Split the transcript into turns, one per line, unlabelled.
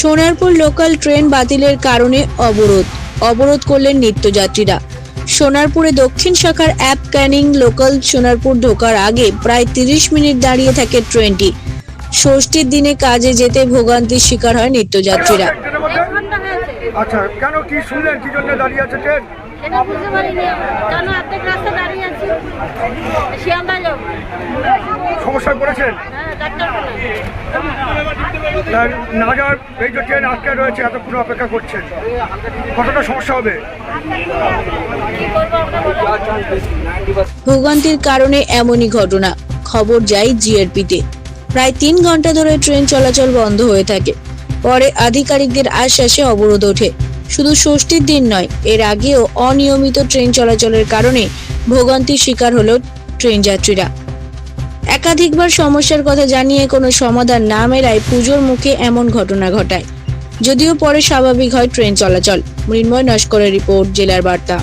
Sonarpur local train বাতিলের কারণে অবরোধ। অবরোধ করলেন নিত্যযাত্রীরা। সোনারপুরে দক্ষিণ শাখার অ্যাপ ক্যানিং লোকাল সোনারপুর ঢোকার আগে প্রায় তিরিশ মিনিট দাঁড়িয়ে থাকে ট্রেনটি ষষ্ঠীর দিনে কাজে যেতে ভোগান্তির শিকার হয় নিত্যযাত্রীরা।
আচ্ছা কেন কি শুনলেন? কি জন্য দাঁড়িয়ে আছে ট্রেন
এটা বুঝতে পারিনি। কেন অর্ধেক রাস্তা দাঁড়িয়ে আছি শিয়ালদা যাব
সমস্যায় পড়েছেন? না যাওয়ার এই যে ট্রেন আটকে রয়েছে, এতক্ষণ অপেক্ষা করছেন। কতটা সমস্যা হবে?
ভোগান্তির কারণে এমনই ঘটনা। খবর যায় জিআরপিতে। প্রায় তিন ঘণ্টা ধরে ট্রেন চলাচল বন্ধ হয়ে থাকে। পরে আধিকারিকদের আশ্বাসে অবরোধ ওঠে। শুধু ষষ্ঠীর দিন নয়, এর আগেও অনিয়মিত ট্রেন চলাচলের কারণে ভোগান্তির শিকার হল ট্রেন যাত্রীরা। একাধিকবার সমস্যার কথা জানিয়ে কোনো সমাধান না মেলায় পুজোর মুখে এমন ঘটনা ঘটায়। যদিও পরে স্বাভাবিক হয় ট্রেন চলাচল। মৃন্ময় নস্করের রিপোর্ট, জেলার বার্তা।